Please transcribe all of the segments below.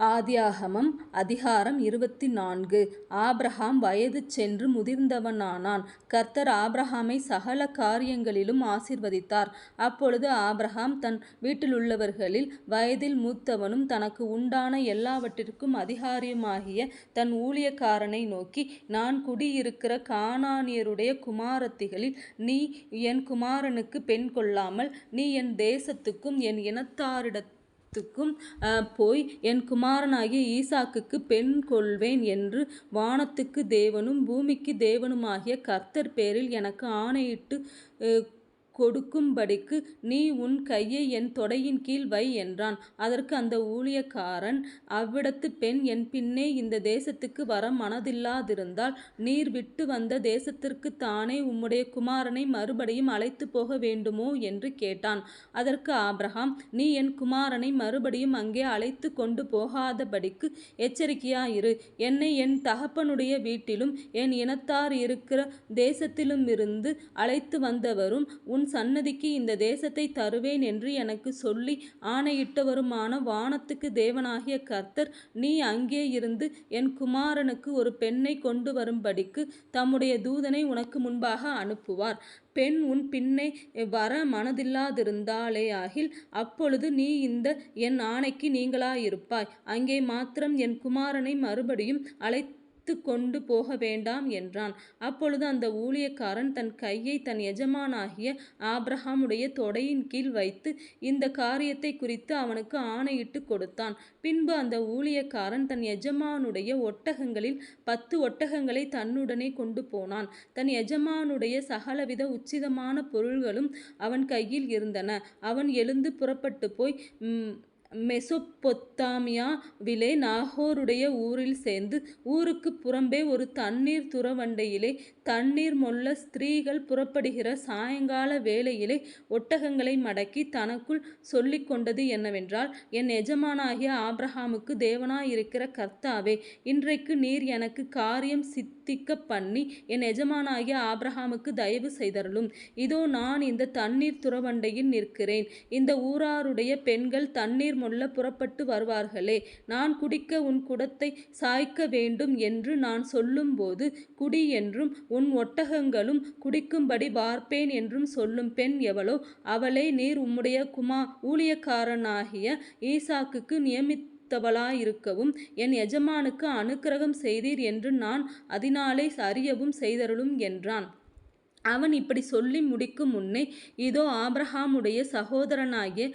ஆதியாகமம் அதிகாரம் இருபத்தி நான்கு ஆப்ரஹாம் வயது சென்று முதிர்ந்தவனானான். கர்த்தர் ஆப்ரஹாமை சகல காரியங்களிலும் ஆசீர்வதித்தார். அப்பொழுது ஆப்ரஹாம் தன் வீட்டிலுள்ளவர்களில் வயதில் மூத்தவனும் தனக்கு உண்டான எல்லாவற்றிற்கும் அதிகாரியுமாகிய தன் ஊழியக்காரனை நோக்கி நான் குடியிருக்கிற கானானியருடைய குமாரத்திகளில் நீ என் குமாரனுக்குப் பெண் கொள்ளாமல் நீ என் தேசத்துக்கும் என் இனத்தாரிடத்துக்கும் போய் என் குமாரனாகிய ஈசாக்குக்கு பெண் கொள்வேன் என்று வானத்துக்கு தேவனும் பூமிக்கு தேவனுமாகிய கர்த்தர் பேரில் எனக்கு ஆணையிட்டு கொடுக்கும்படிக்கு நீ உன் கையை என் தொடையின் கீழ் வை என்றான். அதற்கு அந்த ஊழியக்காரன் அவ்விடத்து பெண் என் பின்னே இந்த தேசத்துக்கு வர மனதில்லாதிருந்தால் நீர் விட்டு வந்த தேசத்திற்குத்தானே உம்முடைய குமாரனை மறுபடியும் அழைத்துப் போக வேண்டுமோ? என்று கேட்டான். அதற்கு ஆப்ரஹாம் நீ என் குமாரனை மறுபடியும் அங்கே அழைத்து கொண்டு போகாதபடிக்கு எச்சரிக்கையாயிரு. என்னை என் தகப்பனுடைய வீட்டிலும் என் இனத்தார் இருக்கிற தேசத்திலுமிருந்து அழைத்து வந்தவரும் உன் சந்ததிக்கு இந்த தேசத்தை தருவேன் என்று எனக்கு சொல்லி ஆணையிட்டவருமான வானத்துக்கு தேவனாகிய கர்த்தர் நீ அங்கே இருந்து என் குமாரனுக்கு ஒரு பெண்ணை கொண்டு வரும்படிக்கு தம்முடைய தூதனை உனக்கு முன்பாக அனுப்புவார். பெண் உன் பின்னே வர மனதில்லாதிருந்தாளேயாகில் அப்பொழுது நீ இந்த என் ஆணைக்கு நீங்களாயிருப்பாய் அங்கே மாத்திரம் என் குமாரனை மறுபடியும் அழைத்து கொண்டு போக வேண்டாம் என்றான். அப்பொழுது அந்த ஊழியக்காரன் தன் கையை தன் எஜமானாகிய ஆப்ரஹாமுடைய தொடையின் கீழ் வைத்து இந்த காரியத்தை குறித்து அவனுக்கு ஆணையிட்டுக் கொடுத்தான். பின்பு அந்த ஊழியக்காரன் தன் எஜமானுடைய ஒட்டகங்களில் பத்து ஒட்டகங்களைத் தன்னுடனே கொண்டு போனான் தன் எஜமானுடைய சகலவித உச்சிதமான பொருள்களும் அவன் கையில் இருந்தன. அவன் எழுந்து புறப்பட்டு போய் மெசொப்பொத்தாமியாவிலே நாகோருடைய ஊரில் சேர்ந்து ஊருக்குப் புறம்பே ஒரு தண்ணீர் துறவண்டையிலே தண்ணீர் மொல்ல ஸ்திரீகள் புறப்படுகிற சாயங்கால வேளையிலே ஒட்டகங்களை மடக்கி தனக்குள் சொல்லிக்கொண்டது என்னவென்றால் என் எஜமானாகிய ஆப்ரஹாமுக்கு தேவனாயிருக்கிற கர்த்தாவே இன்றைக்கு நீர் எனக்கு காரியம் சித்திக்கப்பண்ணி என் எஜமானாகிய ஆப்ரஹாமுக்கு தயவு செய்தருளும். இதோ நான் இந்த தண்ணீர் துறவண்டையில் நிற்கிறேன். இந்த ஊராருடைய பெண்கள் தண்ணீர் மொல்ல புறப்பட்டு வருவார்களே. நான் குடிக்க உன் குடத்தை சாய்க்க வேண்டும் என்று நான் சொல்லும்போது குடி என்றும் உன் ஒட்டகங்களும் குடிக்கும்படி வார்ப்பேன் என்றும் சொல்லும் பெண் எவளோ அவளே நீர் உம்முடைய குமா ஊழியக்காரனாகிய ஈசாக்குக்கு நியமித்தவளாயிருக்கவும் என் எஜமானுக்கு அனுக்கிரகம் செய்தீர் என்று நான் அதனாலே அறியவும் செய்தருளும் என்றான். அவன் இப்படி சொல்லி முடிக்கும் முன்னே இதோ ஆப்ரஹாமுடைய சகோதரனாகிய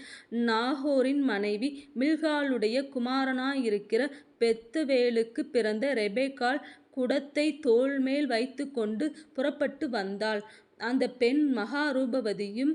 நாகோரின் மனைவி மில்காலுடைய குமாரனாயிருக்கிற பெத்துவேலுக்குப் பிறந்த ரெபேக்கால் குடத்தை தோள்மேல் வைத்துக்கொண்டு புறப்பட்டு வந்தாள். அந்த பெண் மகா ரூபவதியும்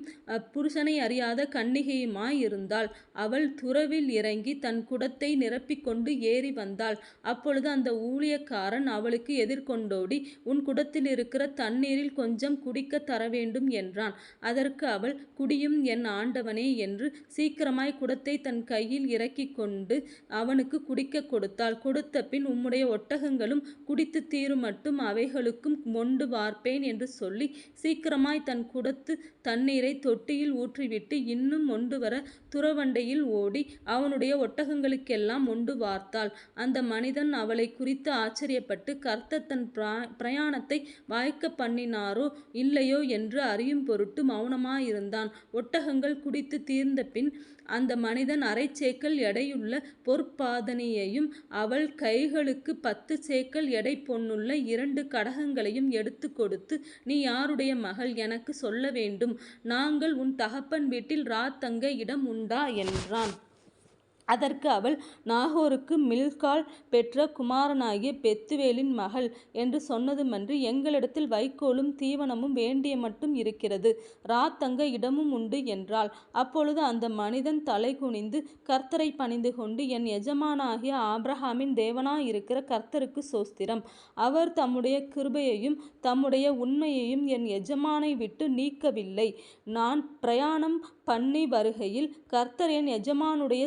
புருஷனை அறியாத கன்னிகையுமாயிருந்தாள். அவள் துறவில் இறங்கி தன் குடத்தை நிரப்பிக்கொண்டு ஏறி வந்தாள். அப்பொழுது அந்த ஊழியக்காரன் அவளுக்கு எதிர்கொண்டோடி உன் குடத்தில் இருக்கிற தண்ணீரில் கொஞ்சம் குடிக்க தர வேண்டும் என்றான். அதற்கு அவள் குடியும் என் ஆண்டவனே என்று சீக்கிரமாய் குடத்தை தன் கையில் இறக்கி கொண்டு அவனுக்கு குடிக்கக் கொடுத்தாள். கொடுத்தபின் உம்முடைய ஒட்டகங்களும் குடித்துத் தீருமட்டும் அவைகளுக்கும் மொண்டு வார்ப்பேன் என்று சொல்லி சீக்கிரமாய் தன் குடத்து தண்ணீரை தொட்டியில் ஊற்றிவிட்டு இன்னும் மொண்டுவர துறவண்டையில் ஓடி அவனுடைய ஒட்டகங்களுக்கெல்லாம் மொண்டு வார்த்தாள். அந்த மனிதன் அவளை குறித்து ஆச்சரியப்பட்டு கர்த்த தன் பிரயாணத்தை வாய்க்க பண்ணினாரோ இல்லையோ என்று அறியும் பொருட்டு மௌனமாயிருந்தான் ஒட்டகங்கள் குடித்துத் தீர்ந்தபின் அந்த மனிதன் அரை சேக்கல் எடையுள்ள பொற்பாதனையையும் அவள் கைகளுக்கு பத்து சேக்கல் எடை பொன்னுள்ள இரண்டு கடகங்களையும் எடுத்துக் கொடுத்து நீ யாருடைய மகள்? எனக்கு சொல்ல வேண்டும் நாங்கள் உன் தகப்பன் வீட்டில் ராத்தங்க இடம் உண்டா? என்றான். அதற்கு அவள் நாகோருக்கு மில்கால் பெற்ற குமாரனாகிய பெத்துவேலின் மகள் என்று சொன்னதுமன்றி எங்களிடத்தில் வைக்கோலும் தீவனமும் வேண்டிய மட்டும் இருக்கிறது. ராத்தங்க இடமும் உண்டு என்றாள். அப்பொழுது அந்த மனிதன் தலை குனிந்து கர்த்தரை பணிந்து கொண்டு என் எஜமானாகிய ஆப்ரஹாமின் தேவனாயிருக்கிற கர்த்தருக்கு சோஸ்திரம் அவர் தம்முடைய கிருபையையும் தம்முடைய உண்மையையும் என் எஜமானை விட்டு நீக்கவில்லை. நான் பிரயாணம் பண்ணி வருகையில் கர்த்தர் என் எஜமானுடைய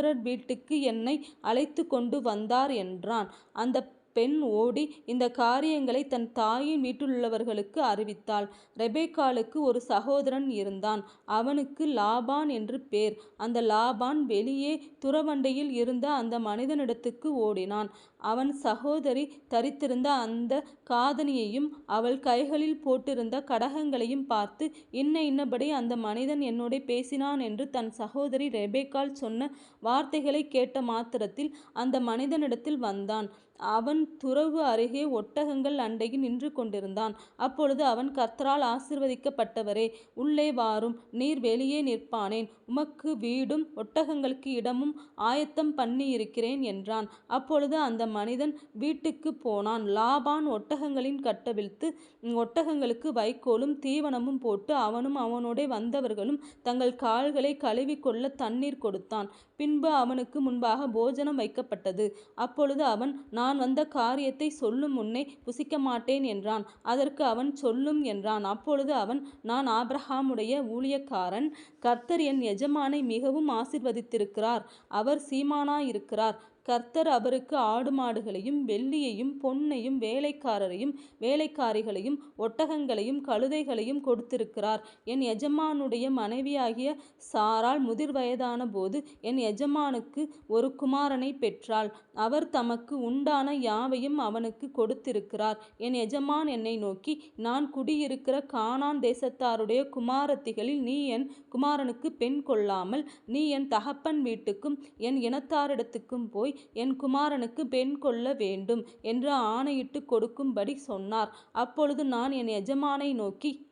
சகோதரர் வீட்டுக்கு என்னை அழைத்துக்கொண்டு வந்தார் என்றான். அந்தப் பெண் ஓடி இந்த காரியங்களை தன் தாயின் வீட்டிலுள்ளவர்களுக்கு அறிவித்தாள். ரெபேக்காலுக்கு ஒரு சகோதரன் இருந்தான். அவனுக்கு லாபான் என்று பேர். அந்த லாபான் வெளியே துறவண்டையில் இருந்த அந்த மனிதனிடத்துக்கு ஓடினான். அவன் சகோதரி தரித்திருந்த அந்த காதணியையும் அவள் கைகளில் போட்டிருந்த கடகங்களையும் பார்த்து இன்ன இன்னபடி அந்த மனிதன் என்னோட பேசினான் என்று தன் சகோதரி ரெபேக்கால் சொன்ன வார்த்தைகளை கேட்ட மாத்திரத்தில் அந்த மனிதனிடத்தில் வந்தான். அவன் துறவு அருகே ஒட்டகங்கள் அண்டையில் நின்று கொண்டிருந்தான். அப்பொழுது அவன் கர்த்தரால் ஆசிர்வதிக்கப்பட்டவரே உள்ளே வாரும் நீர் வெளியே நிற்பானேன். உமக்கு வீடும் ஒட்டகங்களுக்கு இடமும் ஆயத்தம் பண்ணி இருக்கிறேன் என்றான். அப்பொழுது அந்த மனிதன் வீட்டுக்கு போனான். லாபான் ஒட்டகங்களின் கட்டவிழ்த்து ஒட்டகங்களுக்கு வைக்கோலும் தீவனமும் போட்டு அவனும் அவனோடே வந்தவர்களும் தங்கள் கால்களை கழுவிக்கொள்ள தண்ணீர் கொடுத்தான். பின்பு அவனுக்கு முன்பாக போஜனம் வைக்கப்பட்டது. அப்பொழுது அவன் நான் நான் வந்த காரியத்தை சொல்லும் முன்னே புசிக்க மாட்டேன் என்றான். அதற்கு அவன் சொல்லும் என்றான். அப்பொழுது அவன் நான் ஆப்ரஹாமுடைய ஊழியக்காரன் கர்த்தர் என் எஜமானை மிகவும் ஆசிர்வதித்திருக்கிறார். அவர் சீமானாயிருக்கிறார். கர்த்தர் அவருக்கு ஆடு மாடுகளையும் வெள்ளியையும் பொன்னையும் வேலைக்காரரையும் வேலைக்காரிகளையும் ஒட்டகங்களையும் கழுதைகளையும் கொடுத்திருக்கிறார். என் எஜமானுடைய மனைவியாகிய சாரால் முதிர் வயதான போது என் எஜமானுக்கு ஒரு குமாரனை பெற்றாள். அவர் தமக்கு உண்டான யாவையும் அவனுக்கு கொடுத்திருக்கிறார். என் எஜமான் என்னை நோக்கி நான் குடியிருக்கிற கானான் தேசத்தாருடைய குமாரத்திகளில் நீ என் குமாரனுக்கு பெண் கொள்ளாமல் நீ என் தகப்பன் வீட்டுக்கும் என் இனத்தாரிடத்துக்கும் போய் என் குமாரனுக்கு பெண் கொள்ள வேண்டும் என்று ஆணையிட்டு கொடுக்கும்படி சொன்னார். அப்பொழுது நான் என் எஜமானை நோக்கி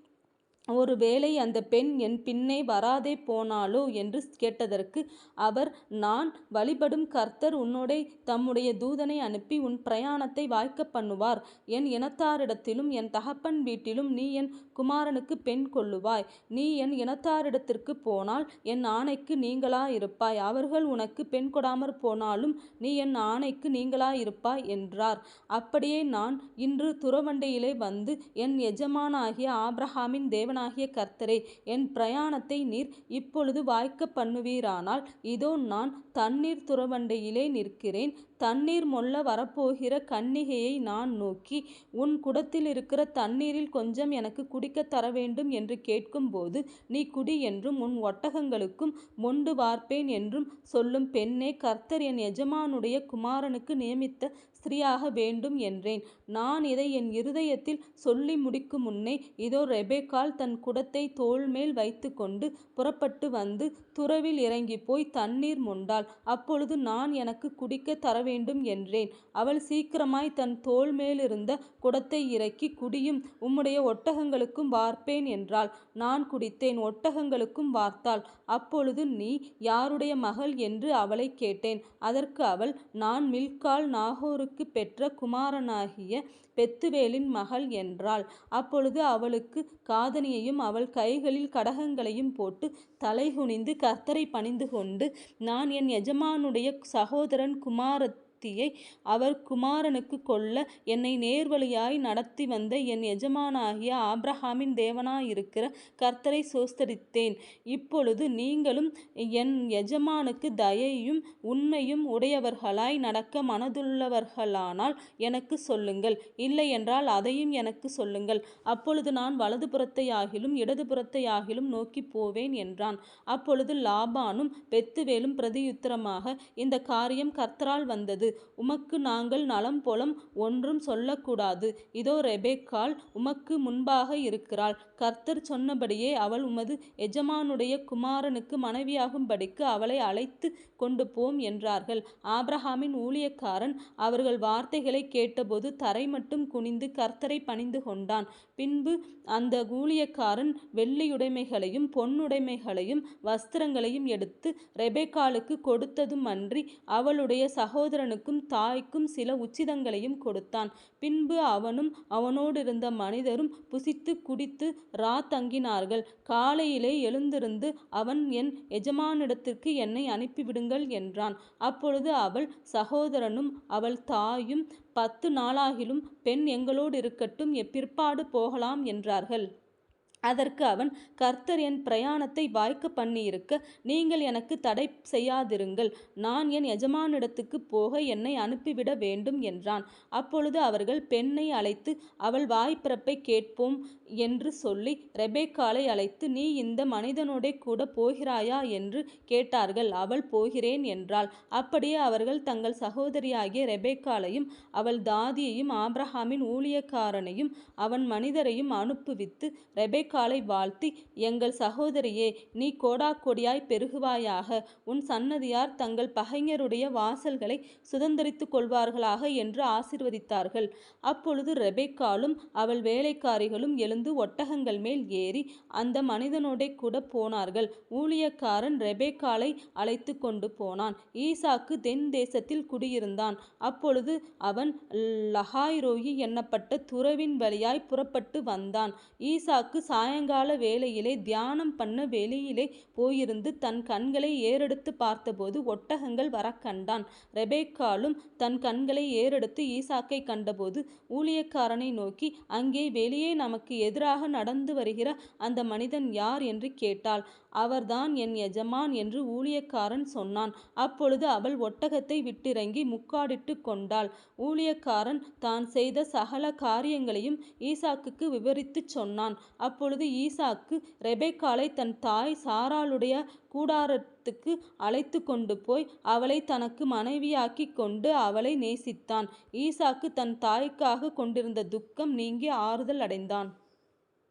ஒருவேளை அந்த பெண் என் பின்னே வராதே போனாளோ என்று கேட்டதற்கு அவர் நான் வழிபடும் கர்த்தர் உன்னோடே தம்முடைய தூதனை அனுப்பி உன் பிரயாணத்தை வாய்க்க பண்ணுவார். என் இனத்தாரிடத்திலும் என் தகப்பன் வீட்டிலும் நீ என் குமாரனுக்கு பெண் கொள்ளுவாய். நீ என் இனத்தாரிடத்திற்கு போனால் என் ஆணைக்கு நீங்களாயிருப்பாய். அவர்கள் உனக்கு பெண் கொடாமற் போனாலும் நீ என் ஆணைக்கு நீங்களாயிருப்பாய் என்றார். அப்படியே நான் இன்று துறவண்டையிலே வந்து என் எஜமானாகிய ஆப்ரஹாமின் தேவன் தேவனாகிய கர்த்தரே என் பிரயாணத்தை நீர் இப்பொழுது வாய்க்க பண்ணுவீரானால் இதோ நான் தண்ணீர் துறவண்டையிலே நிற்கிறேன். தண்ணீர் மொல்ல வரப்போகிற கன்னிகையை நான் நோக்கி உன் குடத்தில் இருக்கிற தண்ணீரில் கொஞ்சம் எனக்கு குடிக்கத் தர வேண்டும் என்று கேட்கும்போது நீ குடி என்றும் உன் ஒட்டகங்களுக்கும் மொண்டு வார்ப்பேன் என்றும் சொல்லும் பெண்ணே கர்த்தர் என் எஜமானுடைய குமாரனுக்கு நியமித்த ஸ்திரீயாக வேண்டும் என்றேன். நான் இதை என் இருதயத்தில் சொல்லி முடிக்கும் முன்னே இதோ ரெபேக்கால் தன் குடத்தை தோள்மேல் வைத்து கொண்டு புறப்பட்டு வந்து துறவில் இறங்கி போய் தண்ணீர் மொண்டாள். அப்பொழுது நான் எனக்கு குடிக்க தர வேண்டும் என்றேன். அவள் சீக்கிரமாய் தன் தோல் மேலிருந்த குடத்தை இறக்கி குடியும் உம்முடைய ஒட்டகங்களுக்கும் வார்ப்பேன் என்றாள். நான் குடித்தேன் ஒட்டகங்களுக்கும் வார்த்தாள். அப்பொழுது நீ யாருடைய மகள் என்று அவளை கேட்டேன். அதற்கு அவள் நான் மில்கால் நாகோரு நாகோருக்கு பெற்ற குமாரனாகிய பெத்துவேலின் மகள் என்றாள். அப்பொழுது அவளுக்கு காதனியையும் அவள் கைகளில் கடகங்களையும் போட்டு தலைகுனிந்து கர்த்தரை பணிந்து கொண்டு நான் என் எஜமானுடைய சகோதரன் குமாரத் சக்தியை அவர் குமாரனுக்கு கொள்ள என்னை நேர்வழியாய் நடத்தி வந்த என் எஜமானாகிய ஆப்ரஹாமின் தேவனாயிருக்கிற கர்த்தரை சோஸ்தரித்தேன். இப்பொழுது நீங்களும் என் எஜமானுக்கு தயையும் உண்மையும் உடையவர்களாய் நடக்க மனதுள்ளவர்களானால் எனக்கு சொல்லுங்கள். இல்லை என்றால் அதையும் எனக்கு சொல்லுங்கள். அப்பொழுது நான் வலது புறத்தையாகிலும் இடது புறத்தையாகிலும் நோக்கி போவேன் என்றான். அப்பொழுது லாபானும் பெத்துவேலும் பிரதியுத்தரமாக இந்த காரியம் கர்த்தரால் வந்தது. உமக்கு நாங்கள் நலம் பொலம் ஒன்றும் சொல்லக்கூடாது. இதோ ரெபேக்கால் உமக்கு முன்பாக இருக்கிறாள். கர்த்தர் சொன்னபடியே அவள் உமது எஜமானுடைய குமாரனுக்கு மனைவியாகும்படிக்கு அவளை அழைத்து கொண்டு போம் என்றார்கள். ஆப்ரஹாமின் ஊழியக்காரன் அவர்கள் வார்த்தைகளை கேட்டபோது தரை மட்டும் குனிந்து கர்த்தரை பணிந்து கொண்டான். பின்பு அந்த ஊழியக்காரன் வெள்ளியுடைமைகளையும் பொன்னுடைமைகளையும் வஸ்திரங்களையும் எடுத்து ரெபேக்காலுக்கு கொடுத்ததும் அன்றி அவளுடைய சகோதரனுக்கு சகோதரனுக்கும் தாய்க்கும் சில உச்சிதங்களையும் கொடுத்தான். பின்பு அவனும் அவனோடிருந்த மனிதரும் புசித்து குடித்து ரா தங்கினார்கள். காலையிலே எழுந்திருந்து அவன் என் எஜமானிடத்திற்கு என்னை அனுப்பிவிடுங்கள் என்றான். அப்பொழுது அவள் சகோதரனும் அவள் தாயும் பத்து நாளாகிலும் பெண் எங்களோடு இருக்கட்டும் எப்பிற்பாடு போகலாம் என்றார்கள். அதற்கு அவன் கர்த்தர் என் பிரயாணத்தை வாய்க்க பண்ணியிருக்க நீங்கள் எனக்கு தடை செய்யாதிருங்கள். நான் என் எஜமானிடத்துக்குப் போக என்னை அனுப்பிவிட வேண்டும் என்றான். அப்பொழுது அவர்கள் பெண்ணை அழைத்து அவள் வாய்ப்பிறப்பை கேட்போம் என்று சொல்லி ரெபேக்காலை அழைத்து நீ இந்த மனிதனோடே கூட போகிறாயா? என்று கேட்டார்கள். அவள் போகிறேன் என்றாள். அப்படியே அவர்கள் தங்கள் சகோதரியாகிய ரெபேக்காலையும் அவள் தாதியையும் ஆப்ரஹாமின் ஊழியக்காரனையும் அவன் மனிதரையும் அனுப்புவித்து ரெபேக் காலை வாழ்த்தி எங்கள் சகோதரியே நீ கோடாக்கொடியாய் பெருகுவாயாக. உன் சன்னதியார் தங்கள் பகைஞருடைய வாசல்களை சுதந்தரித்துக் கொள்வார்களாக என்று ஆசிர்வதித்தார்கள். அப்பொழுது ரெபேக்காலும் அவள் வேலைக்காரிகளும் எழுந்து ஒட்டகங்கள் மேல் ஏறி அந்த மனிதனோடே கூட போனார்கள். ஊழியக்காரன் ரெபேக்காலை அழைத்து கொண்டு போனான். ஈசாக்கு தென் தேசத்தில் குடியிருந்தான். அப்பொழுது அவன் லஹாய்ரோயி என்னப்பட்ட துறவின் வழியாய் புறப்பட்டு வந்தான். ஈசாக்கு சாயங்கால வேளையிலே தியானம் பண்ண வெளியிலே போயிருந்து தன் கண்களை ஏறெடுத்து பார்த்தபோது ஒட்டகங்கள் வர கண்டான். ரெபேக்காலும் தன் கண்களை ஏறெடுத்து ஈசாக்கை கண்டபோது ஊழியக்காரனை நோக்கி அங்கே வெளியே நமக்கு எதிராக நடந்து வருகிற அந்த மனிதன் யார்? என்று கேட்டாள். அவர்தான் என் எஜமான் என்று ஊழியக்காரன் சொன்னான். அப்பொழுது அவள் ஒட்டகத்தை விட்டிறங்கி முக்காடிட்டு கொண்டாள். ஊழியக்காரன் தான் செய்த சகல காரியங்களையும் ஈசாக்குக்கு விவரித்துச் சொன்னான். அப்பொழுது அப்பொழுது ஈசாக்கு ரெபேக்காலை தன் தாய் சாராளுடைய கூடாரத்துக்கு அழைத்து கொண்டு போய் அவளை தனக்கு மனைவியாக்கிக் கொண்டு அவளை நேசித்தான். ஈசாக்கு தன் தாய்க்காக கொண்டிருந்த துக்கம் நீங்கி ஆறுதல் அடைந்தான்.